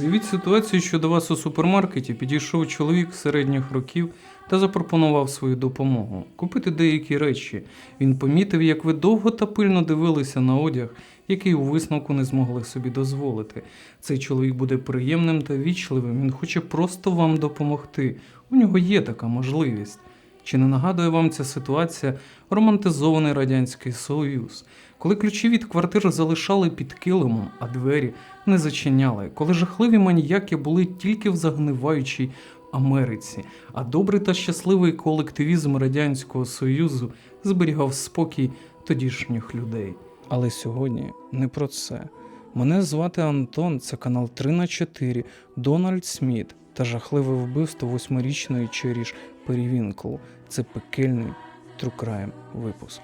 Уявіть ситуацію, що до вас у супермаркеті підійшов чоловік середніх років та запропонував свою допомогу купити деякі речі. Він помітив, як ви довго та пильно дивилися на одяг, який у висновку не змогли собі дозволити. Цей чоловік буде приємним та вічливим. Він хоче просто вам допомогти. У нього є така можливість. Чи не нагадує вам ця ситуація романтизований радянський союз, коли ключі від квартир залишали під килимом, а двері не зачиняли, коли жахливі маніяки були тільки в загниваючій Америці, а добрий та щасливий колективізм радянського союзу зберігав спокій тодішніх людей. Але сьогодні не про це. Мене звати Антон, це канал 3 на 4 Дональд Сміт та жахливе вбивство восьмирічної Черіш Перевінкл. Це пекельний трукрайм випуск.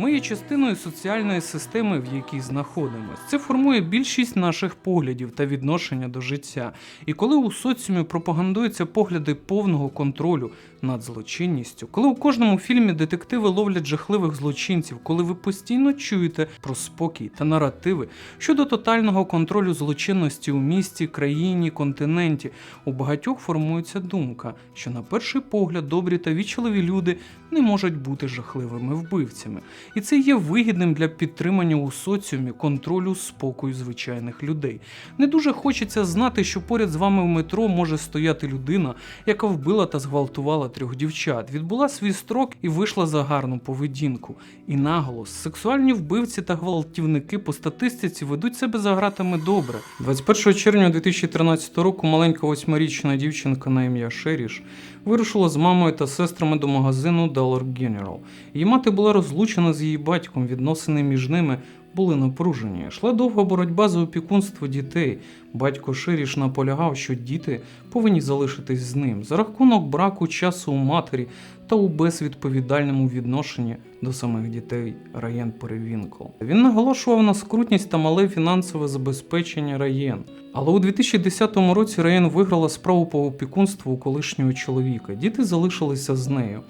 Ми є частиною соціальної системи, в якій знаходимося. Це формує більшість наших поглядів та відношення до життя. І коли у соціумі пропагандуються погляди повного контролю над злочинністю, коли у кожному фільмі детективи ловлять жахливих злочинців, коли ви постійно чуєте про спокій та наративи щодо тотального контролю злочинності у місті, країні, континенті, у багатьох формується думка, що на перший погляд добрі та вічливі люди не можуть бути жахливими вбивцями. І це є вигідним для підтримання у соціумі контролю спокою звичайних людей. Не дуже хочеться знати, що поряд з вами в метро може стояти людина, яка вбила та зґвалтувала трьох дівчат, відбула свій строк і вийшла за гарну поведінку. І наголос, сексуальні вбивці та гвалтівники по статистиці ведуть себе за гратами добре. 21 червня 2013 року маленька восьмирічна дівчинка на ім'я Шеріш вирушила з мамою та сестрами до магазину Dollar General. Її мати була розлучена з її батьком, відносини між ними були напружені. Йшла довга боротьба за опікунство дітей. Батько Ширіш наполягав, що діти повинні залишитись з ним за рахунок браку часу у матері та у безвідповідальному відношенні до самих дітей Раєн Перевінкл. Він наголошував на скрутність та мале фінансове забезпечення Раєн. Але у 2010 році Раєн виграла справу по опікунству у колишнього чоловіка. Діти залишилися з нею.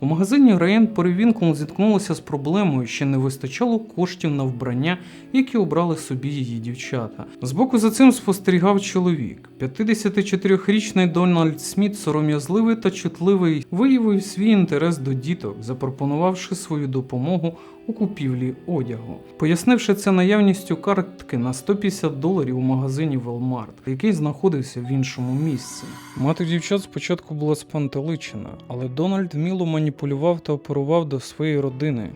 У магазині Раєн Перевінкл зіткнулася з проблемою, що не вистачало коштів на вбрання, які обрали собі її дівчата. Збоку за цим спостерігав чоловік. 54-річний Дональд Сміт, сором'язливий та чутливий, виявив свій інтерес до діток, запропонувавши свою допомогу у купівлі одягу, пояснивши це наявністю картки на 150 доларів у магазині Walmart, який знаходився в іншому місці. Мати дівчат спочатку була спантеличена, але Дональд вміло маніпулював та оперував до своєї родини.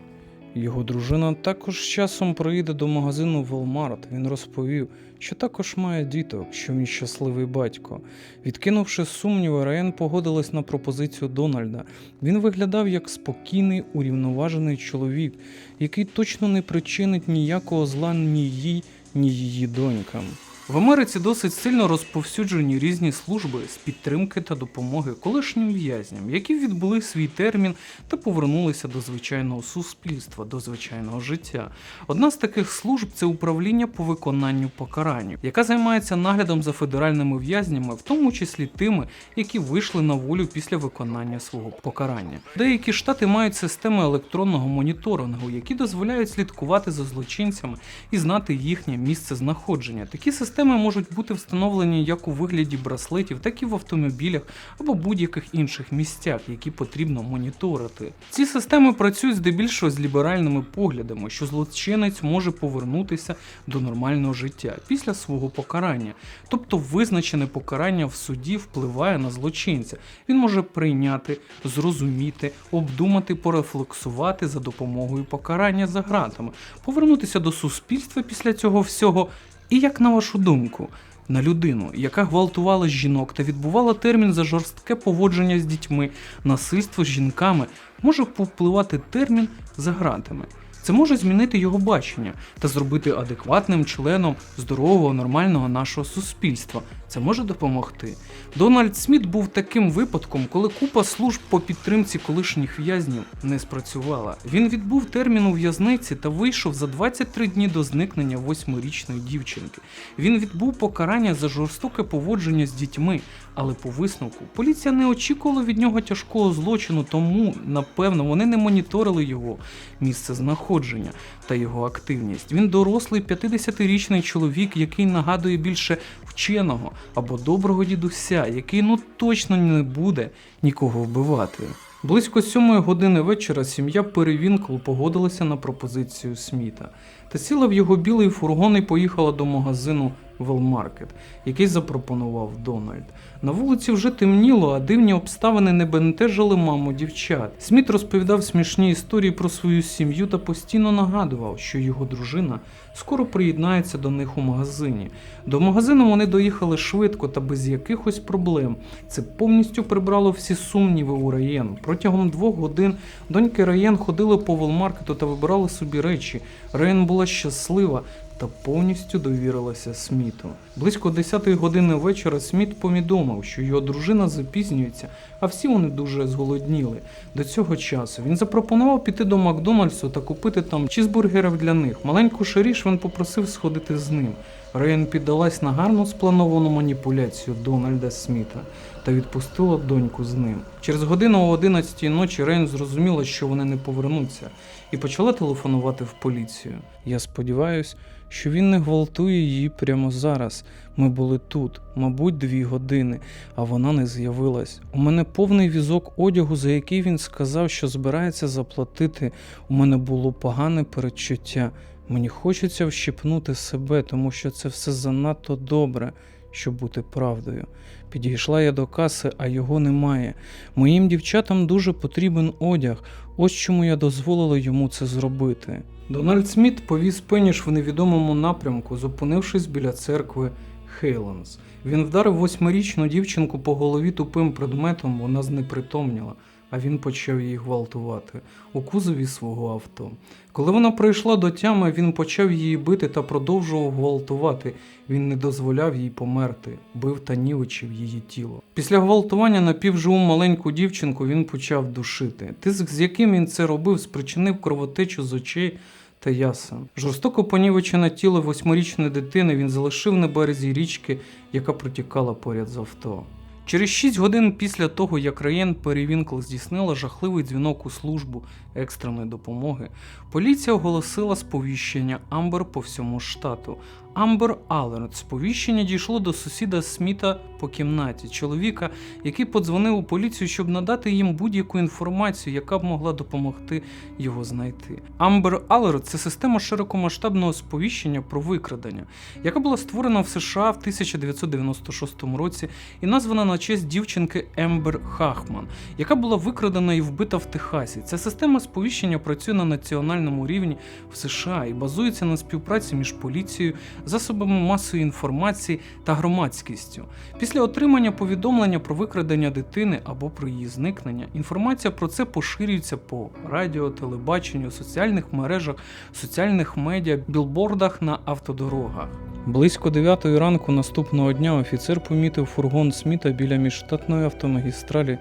Його дружина також часом приїде до магазину Walmart. Він розповів, що також має діток, що він щасливий батько. Відкинувши сумніви, Райан погодилась на пропозицію Дональда. Він виглядав як спокійний, урівноважений чоловік, який точно не причинить ніякого зла ні їй, ні її донькам. В Америці досить сильно розповсюджені різні служби з підтримки та допомоги колишнім в'язням, які відбули свій термін та повернулися до звичайного суспільства, до звичайного життя. Одна з таких служб це управління по виконанню покарання, яка займається наглядом за федеральними в'язнями, в тому числі тими, які вийшли на волю після виконання свого покарання. Деякі штати мають системи електронного моніторингу, які дозволяють слідкувати за злочинцями і знати їхнє місце знаходження. Такі системи можуть бути встановлені як у вигляді браслетів, так і в автомобілях або будь-яких інших місцях, які потрібно моніторити. Ці системи працюють здебільшого з ліберальними поглядами, що злочинець може повернутися до нормального життя після свого покарання. Тобто визначене покарання в суді впливає на злочинця. Він може прийняти, зрозуміти, обдумати, порефлексувати за допомогою покарання за гратами, повернутися до суспільства після цього всього. І як на вашу думку, на людину, яка гвалтувала жінок та відбувала термін за жорстке поводження з дітьми, насильство з жінками, може повпливати термін за гратами. Це може змінити його бачення та зробити адекватним членом здорового, нормального нашого суспільства. Це може допомогти. Дональд Сміт був таким випадком, коли купа служб по підтримці колишніх в'язнів не спрацювала. Він відбув термін у в'язниці та вийшов за 23 дні до зникнення восьмирічної дівчинки. Він відбув покарання за жорстоке поводження з дітьми, але по висновку поліція не очікувала від нього тяжкого злочину, тому напевно вони не моніторили його місце знаходження. та його активність. Він дорослий 50-річний чоловік, який нагадує більше вченого або доброго дідуся, який ну точно не буде нікого вбивати. Близько сьомої години вечора сім'я Перевінкл погодилася на пропозицію Сміта та сіла в його білий фургон і поїхала до магазину Велмаркет, який запропонував Дональд. На вулиці вже темніло, а дивні обставини не бентежили маму дівчат. Сміт розповідав смішні історії про свою сім'ю та постійно нагадував, що його дружина скоро приєднається до них у магазині. До магазину вони доїхали швидко та без якихось проблем. Це повністю прибрало всі сумніви у Раєн. Протягом двох годин доньки Раєн ходили по велмаркету та вибирали собі речі. Раєн була щаслива та повністю довірилася Сміту. Близько 10 години вечора Сміт повідомив, що його дружина запізнюється, а всі вони дуже зголодніли. До цього часу він запропонував піти до Макдональдсу та купити там чізбургерів для них. Маленьку Шаріш він попросив сходити з ним. Рейн піддалась на гарно сплановану маніпуляцію Дональда Сміта та відпустила доньку з ним. Через годину о 11 ночі Рейн зрозуміла, що вони не повернуться, і почала телефонувати в поліцію. Я сподіваюся, що він не гвалтує її прямо зараз. Ми були тут, мабуть, дві години, а вона не з'явилась. У мене повний візок одягу, за який він сказав, що збирається заплатити. У мене було погане передчуття. Мені хочеться вщипнути себе, тому що це все занадто добре, щоб бути правдою. Підійшла я до каси, а його немає. Моїм дівчатам дуже потрібен одяг. Ось чому я дозволила йому це зробити. Дональд Сміт повіз Пеніш в невідомому напрямку, зупинившись біля церкви Хейланс. Він вдарив восьмирічну дівчинку по голові тупим предметом, вона знепритомніла, а він почав її гвалтувати у кузові свого авто. Коли вона прийшла до тями, він почав її бити та продовжував гвалтувати. Він не дозволяв їй померти, бив та нівечив її тіло. Після гвалтування напівживу маленьку дівчинку він почав душити. Тиск, з яким він це робив, спричинив кровотечу з очей та ясен. Жорстоко понівечене тіло восьмирічної дитини він залишив на березі річки, яка протікала поряд з авто. Через 6 годин після того, як Раєн Перевінкл здійснила жахливий дзвінок у службу екстреної допомоги, поліція оголосила сповіщення Амбер по всьому штату. Амбер Алерт сповіщення дійшло до сусіда Сміта по кімнаті, чоловіка, який подзвонив у поліцію, щоб надати їм будь-яку інформацію, яка б могла допомогти його знайти. Амбер Алерт це система широкомасштабного сповіщення про викрадення, яка була створена в США в 1996 році і названа на честь дівчинки Ембер Хахман, яка була викрадена і вбита в Техасі. Ця система сповіщення працює на національному рівні в США і базується на співпраці між поліцією, засобами масової інформації та громадськістю. Після отримання повідомлення про викрадення дитини або про її зникнення, інформація про це поширюється по радіо, телебаченню, соціальних мережах, соціальних медіа, білбордах на автодорогах. Близько 9 ранку наступного дня офіцер помітив фургон Сміта біля міжштатної автомагістралі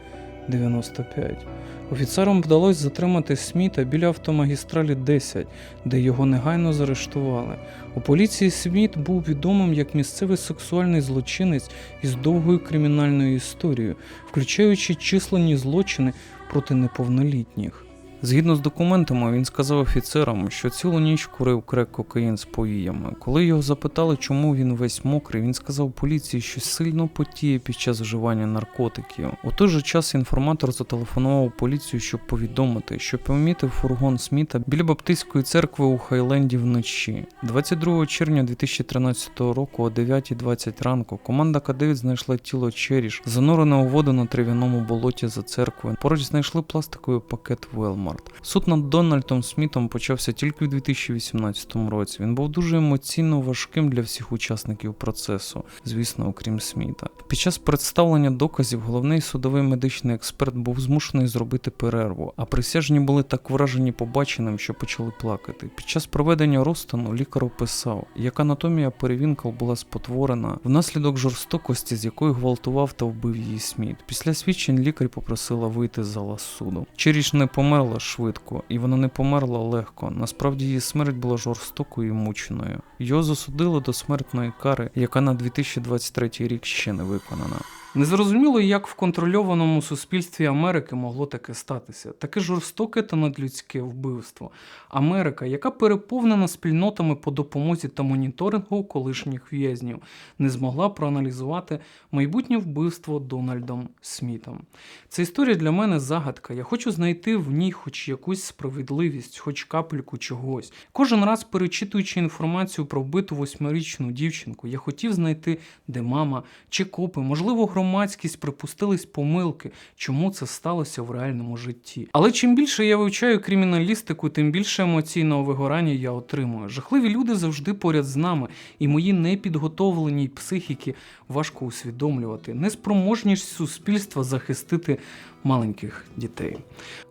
95. Офіцерам вдалося затримати Сміта біля автомагістралі 10, де його негайно заарештували. У поліції Сміт був відомим як місцевий сексуальний злочинець із довгою кримінальною історією, включаючи численні злочини проти неповнолітніх. Згідно з документами, він сказав офіцерам, що цілу ніч курив крек кокаїн з повіями. Коли його запитали, чому він весь мокрий, він сказав поліції, що сильно потіє під час вживання наркотиків. У той же час інформатор зателефонував поліцію, щоб повідомити, що помітив фургон Сміта біля Баптистської церкви у Хайленді вночі. 22 червня 2013 року о 9.20 ранку команда К9 знайшла тіло Черіш, занурене у воду на трав'яному болоті за церквою. Поруч знайшли пластиковий пакет Велмар. Суд над Дональдом Смітом почався тільки в 2018 році. Він був дуже емоційно важким для всіх учасників процесу, звісно, окрім Сміта. Під час представлення доказів головний судовий медичний експерт був змушений зробити перерву, а присяжні були так вражені побаченим, що почали плакати. Під час проведення розтину лікар описав, як анатомія перевінкал була спотворена внаслідок жорстокості, з якою гвалтував та вбив її Сміт. Після свідчень лікар попросила вийти з зала суду. Черіч не померла швидко, і вона не померла легко. Насправді її смерть була жорстокою і мученою. Його засудили до смертної кари, яка на 2023 рік ще не виконана. Незрозуміло, як в контрольованому суспільстві Америки могло таке статися. Таке жорстоке та надлюдське вбивство. Америка, яка переповнена спільнотами по допомозі та моніторингу колишніх в'язнів, не змогла проаналізувати майбутнє вбивство Дональдом Смітом. Ця історія для мене загадка. Я хочу знайти в ній хоч якусь справедливість, хоч капельку чогось. Кожен раз перечитуючи інформацію про вбиту восьмирічну дівчинку, я хотів знайти, де мама чи копи, можливо, громадськість припустились помилки, чому це сталося в реальному житті. Але чим більше я вивчаю криміналістику, тим більше емоційного вигорання я отримую. Жахливі люди завжди поряд з нами, і мої непідготовленій психіки важко усвідомлювати неспроможність суспільства захистити маленьких дітей.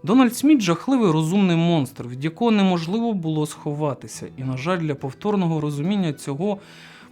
Дональд Сміт жахливий розумний монстр, від якого неможливо було сховатися, і, на жаль, для повторного розуміння цього.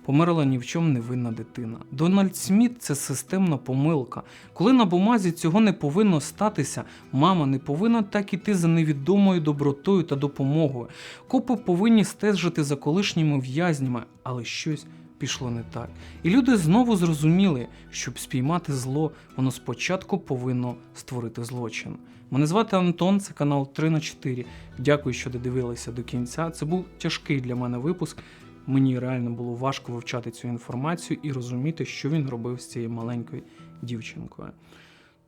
Померла ні в чому невинна дитина. Дональд Сміт це системна помилка. Коли на бумазі цього не повинно статися, мама не повинна так іти за невідомою добротою та допомогою. Копи повинні стежити за колишніми в'язнями, але щось пішло не так. І люди знову зрозуміли, щоб спіймати зло, воно спочатку повинно створити злочин. Мене звати Антон, це канал 3 на 4. Дякую, що додивилися до кінця. Це був тяжкий для мене випуск. Мені реально було важко вивчати цю інформацію і розуміти, що він робив з цією маленькою дівчинкою.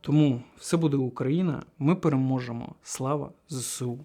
Тому все буде Україна, ми переможемо. Слава ЗСУ!